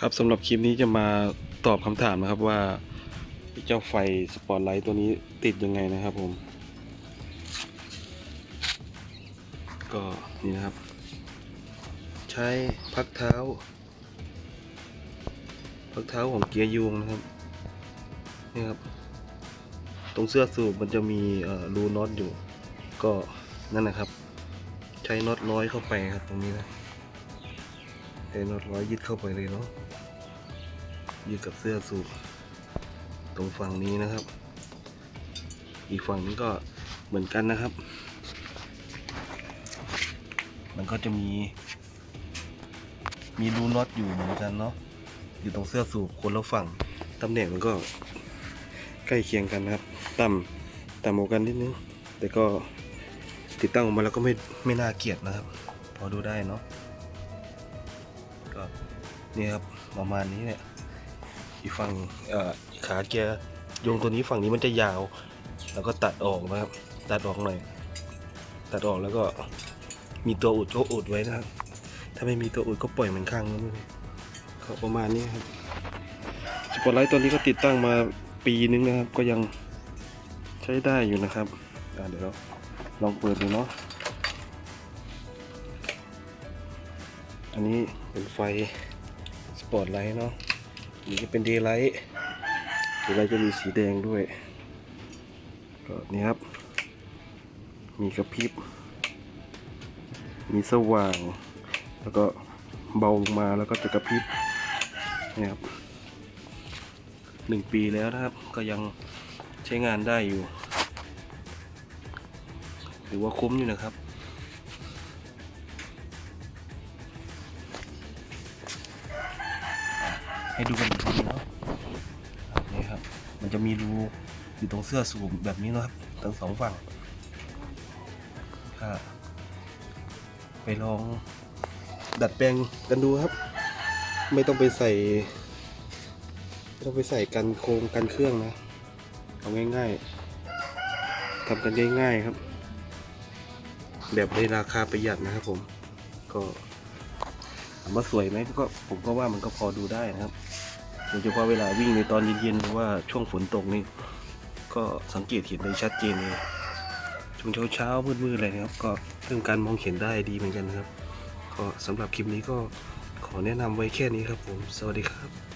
ครับสำหรับคลิปนี้จะมาตอบคำถามนะครับว่าเจ้าไฟสปอตไลท์ตัวนี้ติดยังไงนะครับผม ก็นี่นะครับ ใช้พักเท้า พักเท้าของเกียร์ยูงนะครับนี่ครับ ตรงเสื้อสูบมันจะมีรูน็อตอยู่ ก็นั่นนะครับ ใช้น็อตร้อยเข้าไปครับตรงนี้นะ ใช้น็อตร้อยยึดเข้าไปเลยเนาะยึดกับเสื้อสูบตรงฝั่งนี้นะครับ อีกฝั่งนี้ก็เหมือนกันนะครับ มันก็จะมี มีรูน็อตอยู่เหมือนกันเนาะอยู่ตรงเสื้อสูบคนละฝั่งตำแหน่งมันก็ใกล้เคียงกันนะครับ ต่ำต่ำกว่ากันนิดนึงแต่ก็ติดตั้งออกมาแล้วก็ไม่ไม่น่าเกลียดนะครับ พอดูได้เนาะ นี่ครับประมาณนี้เนี่ยอีกฝั่งขาเกียร์โยงตัวนี้ฝั่งนี้มันจะยาว แล้วก็ตัดออกนะครับ ตัดออกหน่อย ตัดออกแล้วก็มีตัวอุดก็อุดไว้นะครับ ถ้าไม่มีตัวอุดก็ปล่อยมันข้างนู้นเลยก็ประมาณนี้ครับสปอตไลท์ตัวนี้ก็ติดตั้งมาปีนึงนะครับ ก็ยังใช้ได้อยู่นะครับเดี๋ยวลองเปิดดูเนาะอันนี้เป็นไฟ ปอตไลท์เนาะอันนี้จะเป็นเดย์ไลท์เดย์ไลท์จะมีสีแดงด้วย ก็นี่ครับ มีกระพริบ มีสว่าง แล้วก็เบาลงมาแล้วก็จะกระพริบนี่ครับหนึ่งปีแล้วนะครับ ก็ยังใช้งานได้อยู่ถือว่าคุ้มอยู่นะครับ ให้ดูกันอีกทีเนาะนี่ครับ มันจะมีรูอยู่ตรงเสื้อสูบแบบนี้นะครับทั้งสองฝั่งถ้าไปลองดัดแปลงกันดูครับ ไม่ต้องไปใส่ไม่ต้องไปใส่กันโครงกันเครื่องนะเอาง่ายๆทำกันง่ายๆครับ แบบในราคาประหยัดนะครับผมก็ ถามว่าสวยไหมก็ผมก็ว่ามันก็พอดูได้นะครับโดยเฉพาะเวลาวิ่งในตอนเย็นๆหรือว่าช่วงฝนตกนี่ก็สังเกตเห็นได้ชัดเจนเลยช่วงเช้าๆมืดๆอะไรนะครับ ก็เพิ่มการมองเห็นได้ดีเหมือนกันนะครับ ก็สำหรับคลิปนี้ก็ขอแนะนำไว้แค่นี้ครับผม สวัสดีครับ